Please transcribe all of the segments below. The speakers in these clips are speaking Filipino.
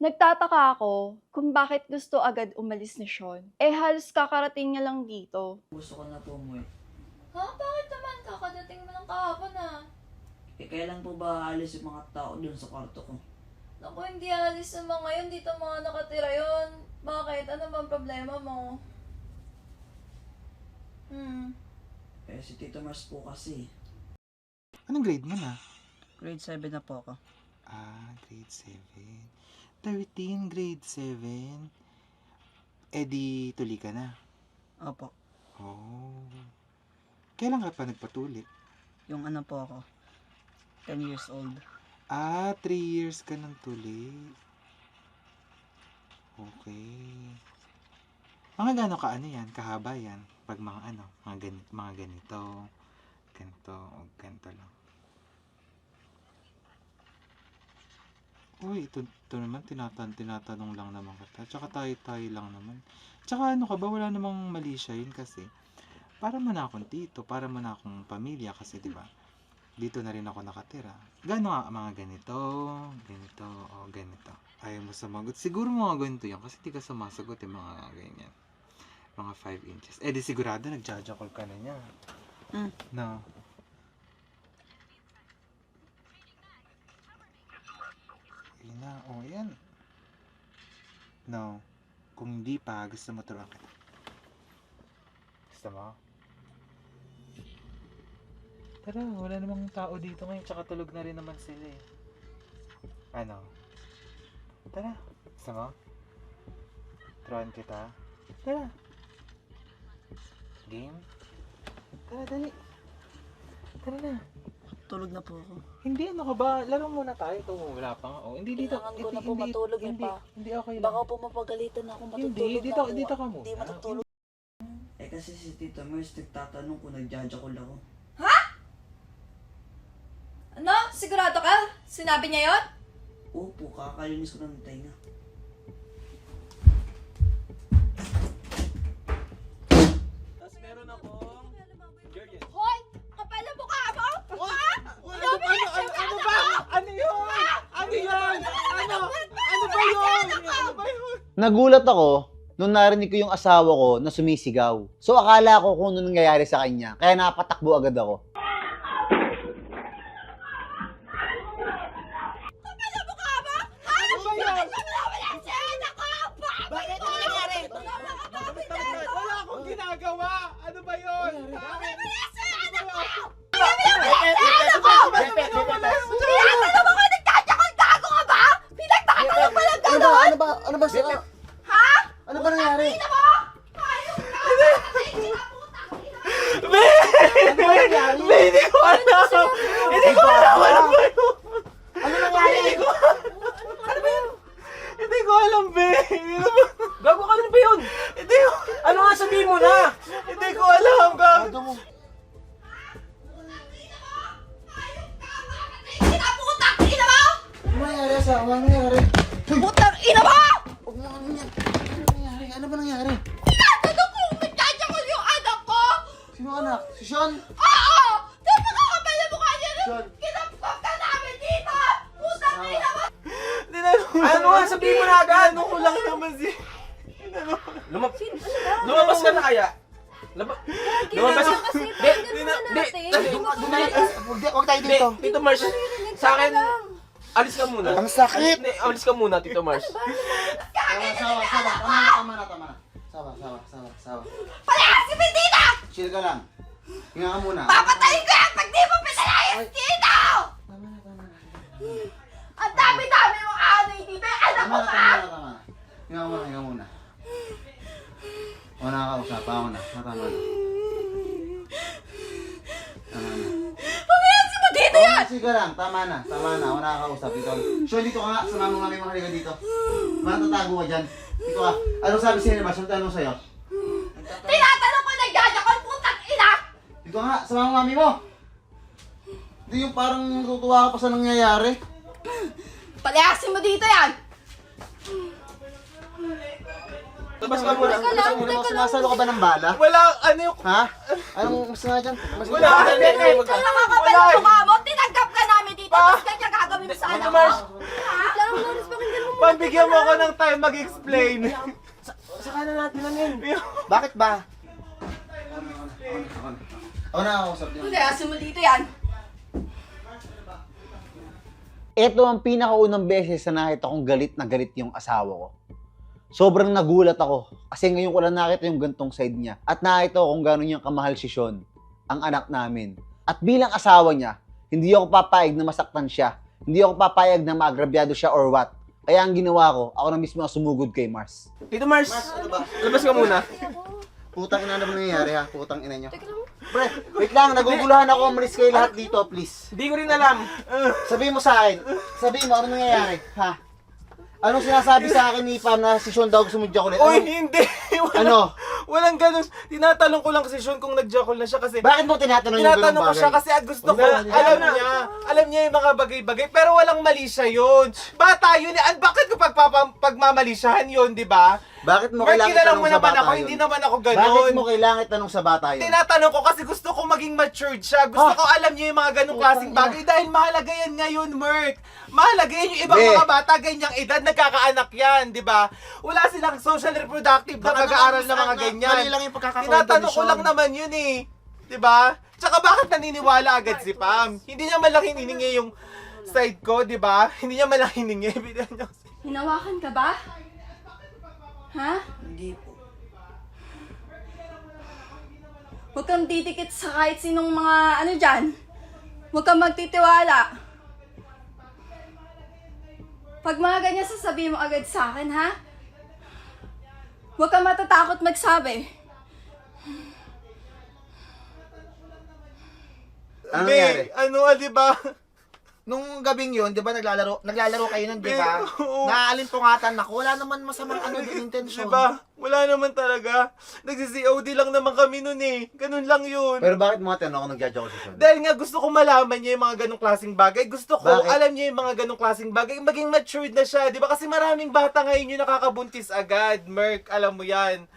Nagtataka ako kung bakit gusto agad umalis ni Sean. Eh halos kakarating niya lang dito. Gusto ko na po umuwi. Ha? Bakit naman? Kakadating mo lang kahapon ah. Eh, kailan po ba aalis yung mga tao dun sa kwarto ko? Naku, hindi alis sa mga yun. Dito mga nakatira yun. Bakit? Ano bang problema mo? Hmm. Eh, si Tito Mars po kasi. Anong grade mo na? Grade 7 na po ako. Ah, grade 7. 13, grade 7. Eh di, tuli ka na. Opo. Oh. Kailan ka pa nagpatuli? Yung ano po ako. 10 years old. Ah, 3 years ka nang tuli. Okay. Mga gano'n ka ano yan? Kahaba yan? Pag mga ano, mga, ganito, mga ganito. Ganito, o ganito lang. Uy, ito, ito naman, tinatan, tinatanong lang naman kita. Tsaka tayo-tayo lang naman. Tsaka ano ka ba, wala namang mali siya yun kasi para mo na akong tito, para mo na akong pamilya kasi, di ba? Dito na rin ako nakatira. Gano nga mga ganito, ganito, o ganito. Ayaw mo sumagot. Siguro mga ganito yan kasi di ka sumasagot yung mga ganyan. Mga 5 inches. Eh di sigurado nagjajakol ka na niya. Mm. No. Yun na, o yan. No. Kung hindi pa, gusto mo turuan kita. Gusto mo? Tara, wala namang tao dito ngayon, tsaka tulog na rin naman sila eh. Ano? Tara, gusto mo? Turuan kita? Tara. Game? Tara, dali. Tara na. Tulog na po ako. Hindi, ano ka ba? Laro muna tayo. Ito, wala pa nga. Oh, hindi dito. Kailangan ko hindi, na po hindi, matulog eh, hindi, pa. Hindi, okay lang. Baka po mapagalitan ako Hindi, matutulog dito, na ako. dito ka muna. Hindi matutulog. Eh, kasi si Tito Mars nagtatanong kung nagjajakol ako. Ano? Sigurado ka? Sinabi niya yon? Opo, kakalinis ko ng tainga. Ano yun? Ano? Ano ba yun? Ano ba yun? Nagulat ako nung narinig ko yung asawa ko na sumisigaw. So akala ko kung ano nangyayari sa kanya, kaya napatakbo agad ako. Hindi ko alam! Hindi ko alam! Ano ba yun? Ano nangyari? Hindi ko alam, be! Gago ka, ano ba yun? Hindi ko... Ano nga sabihin mo na? Hindi ko alam, gago. Ano? Ano Ano? Putang ina mo! Huwag mo ano yan. Ano nangyari? Ano ba nangyari? Ano kung nagjajakol yung anak ko? Sino anak? Si Sean? Oo! Tapos nakakapal na mukha niya Sean. kinapkap ka namin dito! Putang ina mo! Ano nga sabihin mo na agad? Ano ko lang naman si... Lumab... Lumabas ka na kaya? Laba... Lumabas ka Kasi Di, pakinggan di mo na, na di, natin. na Huwag huwag tayo di, dito. Tito Mars, sa akin, alis ka muna. Ang sakit. Alis, ka muna, Tito Mars. Sawa, sawa, sawa. Tama na, tama na, tama na. Sawa, sawa, sawa, sawa. Palayas si Bendita! Chill ka lang. Hinga ka muna. Papatayin ko yan pag di mo pinalayas dito! Tama na, tama na. Ang dami-dami mong anay dito! Anak Tama mo na, ka! tama na, tama na. Hinga muna, hinga muna. O, nakakausap. Ako na. Tama na. Tama na. Pamalayas mo dito O, yan! sige lang. Tama na. Tama na. Ako nakakausap. Dito. Sure, dito ka nga. Sama mo nga may mga halika dito. Matatago ka dyan. Dito ka. Anong sabi ni Bas? Anong tanong sa'yo? Tinatanong ko nagjajakol putang ina! Dito ka nga. Sama mo mami mo. Hindi yung parang natutuwa ka pa sa nangyayari. Palayasin mo dito yan! Labas ka muna. Lang, Ano, teka lang. Sinasalo ka ba ng bala? Wala, ano yung... Ha? Anong mas nga dyan? Mas Wala, hindi, hindi. Ikaw nakakapal ang mukha mo! Tinanggap ka namin dito! Tapos ganyan gagawin mo sa anak mo! Ha? Lang, Loris, pakinggan mo Pambigyan mo ako ng time mag-explain. Saka na natin namin. Bakit ba? Ako niyo. Hindi, asin mo dito yan. Ito ang pinakaunang beses na nakita kong galit na galit yung asawa ko. Sobrang nagulat ako kasi ngayon ko lang nakita yung gantong side niya at nakita ko kung gano'n niyang kamahal si Sean, ang anak namin. At bilang asawa niya, hindi ako papayag na masaktan siya. Hindi ako papayag na maagrabyado siya or what. Kaya ang ginawa ko, ako na mismo ang sumugod kay Mars. Tito Mars, labas ka muna. Putang ina naman nangyayari ha, putang ina niyo. Pre, wait lang, naguguluhan ako, umalis kayo lahat dito, please. Hindi ko rin alam. Sabihin mo sa akin, sabihin mo, ano nangyayari, ha? Anong sinasabi sa akin ni Pam na si Sean daw sumudya ko ulit? Uy, Ano? hindi. Walang, ano? walang ganun. Tinatanong ko lang si Sean kung nag-jackal na siya kasi Bakit mo tinatanong yung ganung Tinatanong ko bagay? siya kasi ah, gusto ko, Wala, alam wala. niya, alam niya yung mga bagay-bagay, pero walang mali siya yun. Bata yun, eh. An- bakit ko pagpapa, pagmamalisyahan yun, di ba? Bakit mo kailangan kilala itanong mo sa naman bata ako, yun? hindi naman ako Bakit ganun. mo kailangan itanong sa bata yun? Tinatanong ko kasi gusto ko maging matured siya. Gusto Ah. ko alam niya yung mga ganong klaseng bagay dahil mahalaga yan ngayon, Merk. Mahalaga yan yung ibang Be. mga bata, ganyang edad, nagkakaanak yan, di ba? Wala silang social reproductive na Baka pag-aaral naman, na mga ganyan. mali lang yung Tinatanong ko lang naman yun eh. Di ba? Tsaka bakit naniniwala agad si Pam? Hindi niya man lang hiningi yung side ko, di ba? Hindi niya man lang hiningi. Bigyan niya ako- Hinawakan ka ba? Ha? Hindi po. Huwag kang titikit sa kahit sinong mga ano dyan. Huwag kang magtitiwala. Pag mga ganyan sasabihin mo agad sa akin, ha? Huwag kang matatakot magsabi. Ano nangyari? ano, ah, di ba? Nung gabing yun, di ba naglalaro, naglalaro kayo nun, di ba? Oo. Naalimpungatan ako. Wala naman masamang ano yung Di intention. ba? Wala naman talaga. Nagsi-COD lang naman kami nun eh. Ganun lang yun. Pero bakit mo tinanong ako nag-judge ako si Sean? Dahil nga gusto ko malaman niya yung mga ganong klaseng bagay. Gusto ko Bakit? alam niya yung mga ganong klaseng bagay. Maging matured na siya. Di ba? Kasi maraming bata ngayon yung nakakabuntis agad. Merk, alam mo yan.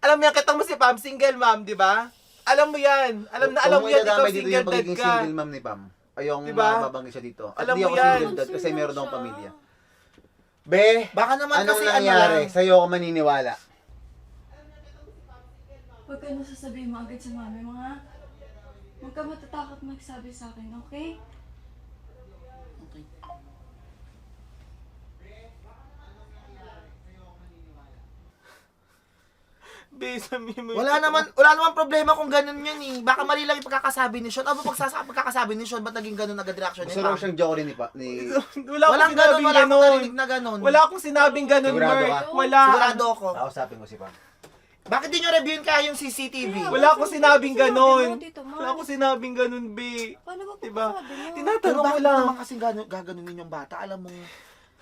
Alam mo yan, kitang mo si Pam, single mom, di ba? Alam mo yan. Alam na alam mo yan, ikaw dito single yung dad pagiging ka. single mom ni Pam. Ayong Diba? mababanggit siya dito. At Alam hindi mo ako yan. single dad kasi meron akong pamilya. Be, Baka naman anong kasi ano nangyari? lang. Sa'yo ako maniniwala. Huwag ka na sasabihin mo agad sa mami mo, ha? Huwag ka matatakot magsabi sa akin, okay? Sabihin mo Wala naman, wala naman problema kung ganun yun eh. Baka mali lang yung pagkakasabi ni Sean. Ano pagsasa pagkakasabi ni Sean? Ba't naging ganun agad reaction Gusto niya? raw siyang joke rin ni, pa, ni... Wala akong Walang ganun, wala akong ganun. narinig na ganun. Wala akong sinabing ganun, Sigurado Merk. ka? Wala. Sigurado ako. Kausapin ko si Pam. Bakit di nyo reviewin kaya yung CCTV? Wala akong sinabing ganun. Wala akong sinabing ganun, be. Paano ba Diba? niyo? Pero Tinatanong ko bakit lang. naman kasi gano'n, gaganunin yung bata? Alam mo,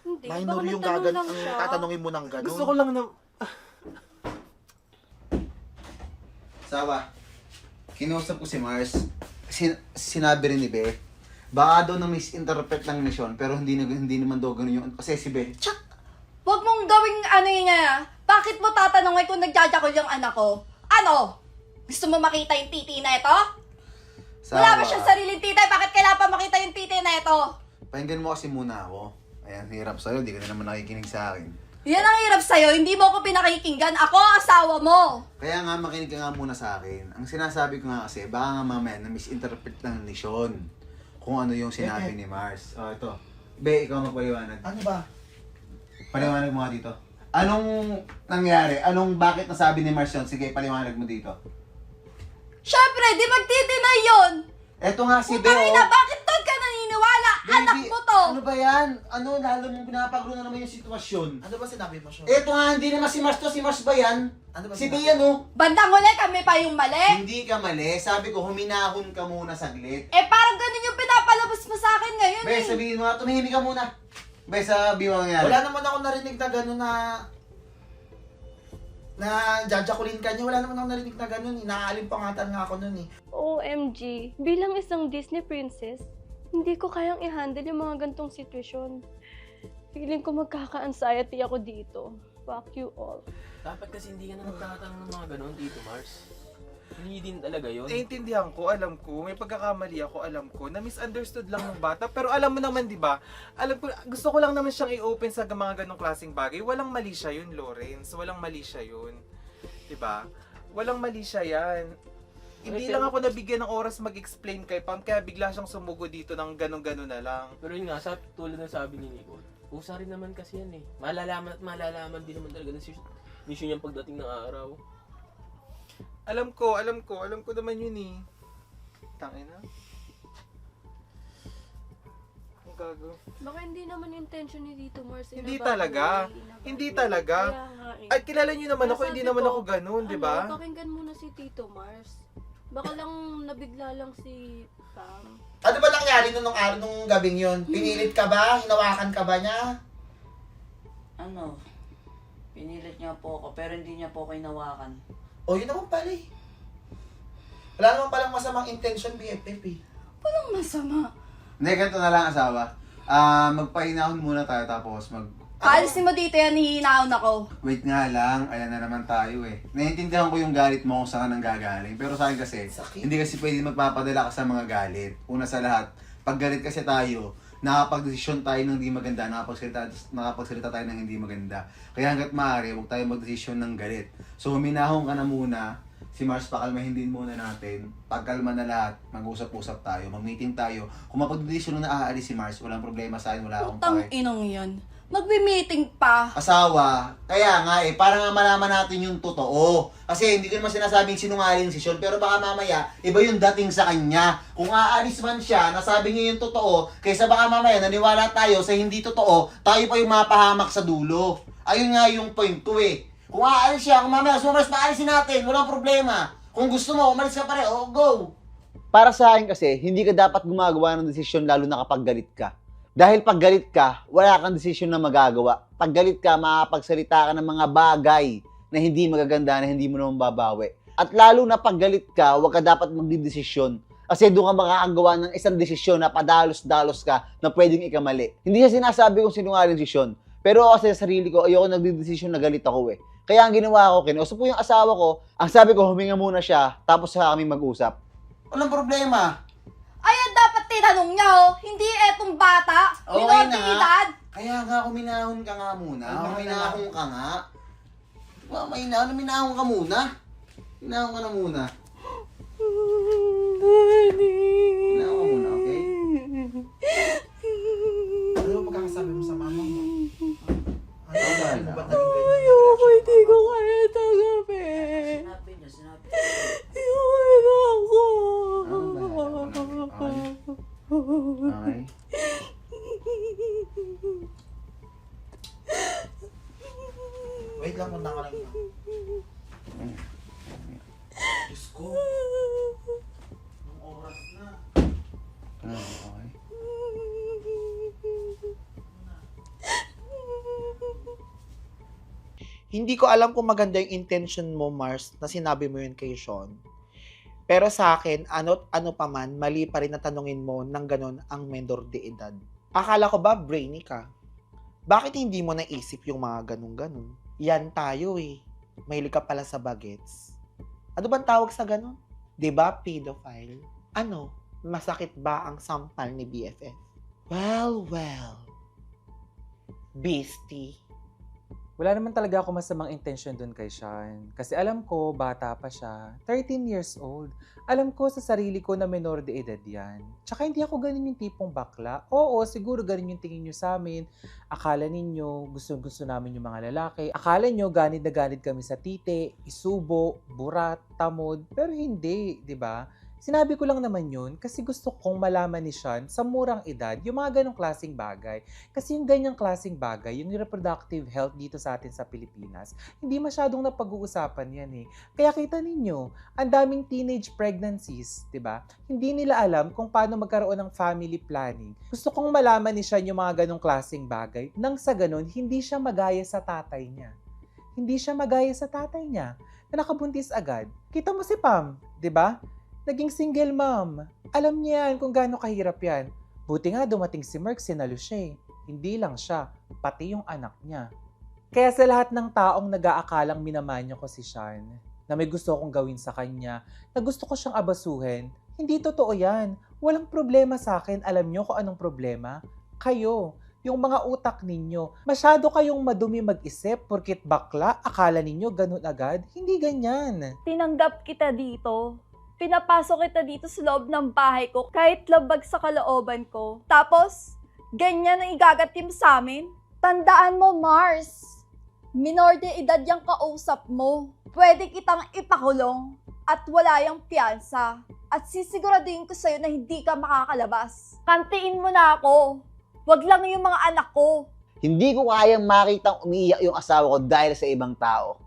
Hindi, minor baka yung nagtanong gagan, lang ang siya. tatanungin mo ng gano'n. Gusto ko lang na... Sawa, kinausap ko si Mars. Sin- sinabi rin ni Be, baka daw na misinterpret lang ni Sean, pero hindi, na, hindi naman daw ganun yung... Kasi si Be, tsak! Huwag mong gawing ano yun niya. Bakit mo tatanungin kung nagjajakol yung anak ko? Ano? Gusto mo makita yung titi na ito? Wala ba siyang sariling titi? Bakit kailangan pa makita yung titi na ito? Pakinggan mo kasi muna ako. Ayan, hirap sa'yo, hindi ka na naman nakikinig sa akin. Yan ang hirap sa'yo. Hindi mo ako pinakikinggan. Ako ang asawa mo. Kaya nga, makinig ka nga muna sa akin. Ang sinasabi ko nga kasi, baka nga mamaya na misinterpret lang ni Sean kung ano yung sinabi ni Mars. Oh, ito. Be, ikaw magpaliwanag. Ano ba? Paliwanag mo nga dito. Anong nangyari? Anong bakit nasabi ni Mars yun? Sige, paliwanag mo dito. Siyempre, di magtitinay yun. Eto nga si Be, Putang ina, oh. bakit Baby, mo to. Ano ba yan? Ano, lalo mong pinapagulo na naman yung sitwasyon. Ano ba sinabi mo, Sean? Eto nga, hindi naman si Mars to. Si Mars ba yan? Ano ba Si sinabi? yan, oh. Bandang huli, kami pa yung mali. Hindi ka mali. Sabi ko, huminahon ka muna saglit. Eh, parang ganun yung pinapalabas mo sa akin ngayon Be, eh. sabihin mo nga, tumihimik ka muna. Be, sabi mo nangyari. Wala naman ako narinig na gano'n na na jajakulin ka niya. Wala naman ako narinig na gano'n. eh. Naaalimpangatan nga ako nun eh. OMG, bilang isang Disney princess, hindi ko kayang i-handle yung mga gantong sitwasyon. Feeling ko magkaka-anxiety ako dito. Fuck you all. Dapat kasi hindi ka na nagtatanong ng mga ganun dito, Mars. Hindi din talaga yun. Naiintindihan ko, alam ko, may pagkakamali ako, alam ko, na misunderstood lang ng bata. Pero alam mo naman, di ba? Alam ko, gusto ko lang naman siyang i-open sa mga ganong klaseng bagay. Walang mali siya yun, Lawrence. Walang mali siya yun. Di ba? Walang mali siya yan. Hindi lang ako nabigyan ng oras mag-explain kay Pam, kaya bigla siyang sumugo dito ng ganon-ganon na lang. Pero yun nga, sa, tulad ng sabi ni Nicole, usa rin naman kasi yan eh. Malalaman at malalaman din naman talaga ng mission niyang pagdating ng araw. Alam ko, alam ko, alam ko naman yun eh. Tangin na. Ang gago. Baka hindi naman intention ni Tito Mars. Hindi Inabago talaga. niya, inabago Hindi niya. talaga. Kaya nga eh. Ay, kilala niyo naman Kaya ako, hindi sabi naman ko, ako ganun, di ba? Ano, pakinggan muna si Tito Mars. Baka lang nabigla lang si Pam. Ano ba nangyari nung, nung araw nung gabing yun? Pinilit ka ba? Hinawakan ka ba niya? Ano? Pinilit niya po ako, pero hindi niya po ako inawakan. O yun naman pala eh. Wala naman palang masamang intention, BFF eh. Walang masama. Hindi, ganito na lang asawa. Ah, magpahinahon muna tayo tapos mag... Paalisin mo dito yan, hihinaon ako. Wait nga lang, ayan na naman tayo eh. Naiintindihan ko yung galit mo kung saan ka nang gagaling. Pero sa akin kasi, Sakit. hindi kasi pwede magpapadala ka sa mga galit. Una sa lahat, pag galit kasi tayo, nakapag-desisyon tayo ng hindi maganda, nakapagsalita, nakapagsalita tayo ng hindi maganda. Kaya hanggat maaari, huwag tayo mag-desisyon ng galit. So, huminahon ka na muna. Si Mars, pakalmahin din muna natin. Pagkalma na lahat, mag-usap-usap tayo, mag-meeting tayo. Kung mapag-desisyon na aalis si Mars, walang problema sa akin, wala akong Utang pake. inong yun. Magbi-meeting pa. asawa, kaya nga eh, para nga malaman natin yung totoo. Kasi hindi ko naman sinasabing sinungaling si Sean, pero baka mamaya, iba yung dating sa kanya. Kung aalis man siya, nasabi niya yung totoo, kaysa baka mamaya naniwala tayo sa hindi totoo, tayo pa yung mapahamak sa dulo. Ayun nga yung point ko eh. Kung aalis siya, kung mamaya sumaras, paalisin natin, walang problema. Kung gusto mo, umalis ka pa rin, oh, go! Para sa akin kasi, hindi ka dapat gumagawa ng desisyon lalo na kapag galit ka. Dahil pag galit ka, wala kang desisyon na magagawa. Pag galit ka, makakapagsalita ka ng mga bagay na hindi magaganda, na hindi mo naman babawi. At lalo na pag galit ka, huwag ka dapat magdidesisyon. Kasi doon ka makakagawa ng isang desisyon na padalos-dalos ka na pwedeng ikamali. Hindi siya sinasabi kong sinungaling desisyon. Pero ako sa sarili ko, ayoko nagdidesisyon na galit ako eh. Kaya ang ginawa ko, kinausap ko yung asawa ko, ang sabi ko, huminga muna siya, tapos sa kami mag-usap. Walang problema. Ayan dapat tinanong niya, oh. Hindi etong bata. Okay Okay na. edad. Kaya nga, huminahon ka nga muna. Ay, Huminahon ka nga. Diba, mainahon, huminahon ka muna. Huminahon ka na muna. Huminahon ka muna, okay? Ano pagkakasabi mo sa mama mo? Ano ganyan? Ayoko, hindi ko kaya tanggapin. Hindi ko alam kung maganda yung intention mo, Mars, na sinabi mo yun kay Sean. Pero sa akin, ano ano pa man, mali pa rin na tanungin mo ng ganon ang mentor de edad. Akala ko ba brainy ka? Bakit hindi mo naisip yung mga ganun-ganon? Yan tayo eh. Mahilig ka pala sa bagets. Ano bang tawag sa ganon? 'Di ba pedophile? Ano? Masakit ba ang sampal ni BFF? Well, well. Beastie. Wala naman talaga ako masamang intention dun kay Sean. Kasi alam ko, bata pa siya. 13 years old. Alam ko sa sarili ko na menor de edad yan. Tsaka hindi ako ganun yung tipong bakla. Oo, siguro ganun yung tingin nyo sa amin. Akala ninyo, gusto-gusto namin yung mga lalaki. Akala nyo, ganid na ganid kami sa tite, isubo, burat, tamod. Pero hindi, di ba? Sinabi ko lang naman yun kasi gusto kong malaman ni Sean sa murang edad yung mga ganong klaseng bagay. Kasi yung ganyang klaseng bagay, yung reproductive health dito sa atin sa Pilipinas, hindi masyadong napag-uusapan yan eh. Kaya kita ninyo, ang daming teenage pregnancies, di ba? Hindi nila alam kung paano magkaroon ng family planning. Gusto kong malaman ni Sean yung mga ganong klaseng bagay nang sa ganon, hindi siya magaya sa tatay niya. Hindi siya magaya sa tatay niya na nakabuntis agad. Kita mo si Pam, di ba? Naging single mom. Alam niya yan kung gaano kahirap yan. Buti nga dumating si Merck, sinalo siya. Hindi lang siya, pati yung anak niya. Kaya sa lahat ng taong nag-aakalang minamanyo ko si Sean, na may gusto akong gawin sa kanya, na gusto ko siyang abasuhin. Hindi totoo yan. Walang problema sa akin. Alam niyo kung anong problema? Kayo. Yung mga utak ninyo. Masyado kayong madumi mag-isip porkit bakla, akala ninyo ganun agad. Hindi ganyan. Tinanggap kita dito. Pinapasok kita dito sa loob ng bahay ko kahit labag sa kalooban ko. Tapos, ganyan ang igagatim sa amin? Tandaan mo, Mars. Minor de edad yung kausap mo. Pwede kitang ipakulong at wala yung piyansa. At sisiguraduhin ko sa'yo na hindi ka makakalabas. Kantiin mo na ako. Wag lang yung mga anak ko. Hindi ko kayang makitang umiiyak yung asawa ko dahil sa ibang tao.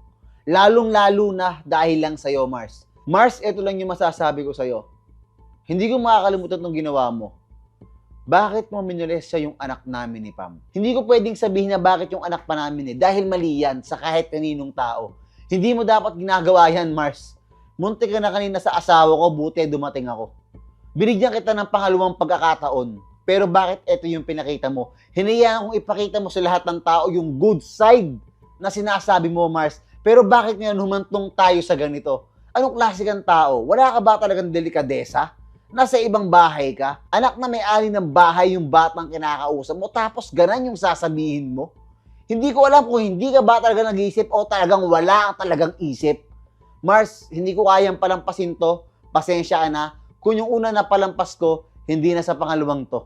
Lalong-lalo na dahil lang sa'yo, Mars. Mars, ito lang yung masasabi ko sa'yo. Hindi ko makakalimutan tong ginawa mo. Bakit mo minules siya yung anak namin ni Pam? Hindi ko pwedeng sabihin na bakit yung anak pa namin eh, dahil mali yan sa kahit kaninong tao. Hindi mo dapat ginagawa yan, Mars. Munti ka na kanina sa asawa ko, buti dumating ako. Binigyan kita ng pangalawang pagkakataon. Pero bakit ito yung pinakita mo? Hinayaan kong ipakita mo sa lahat ng tao yung good side na sinasabi mo, Mars. Pero bakit ngayon humantong tayo sa ganito? Anong klase kang tao? Wala ka ba talagang delikadesa? Nasa ibang bahay ka? Anak na may-ari ng bahay yung batang kinakausap mo, tapos ganan yung sasabihin mo? Hindi ko alam kung hindi ka ba talaga nag-iisip o talagang wala ka talagang isip. Mars, hindi ko kayang palampasin to. Pasensya ka na. Kung yung una na palampas ko, hindi na sa pangalawang to.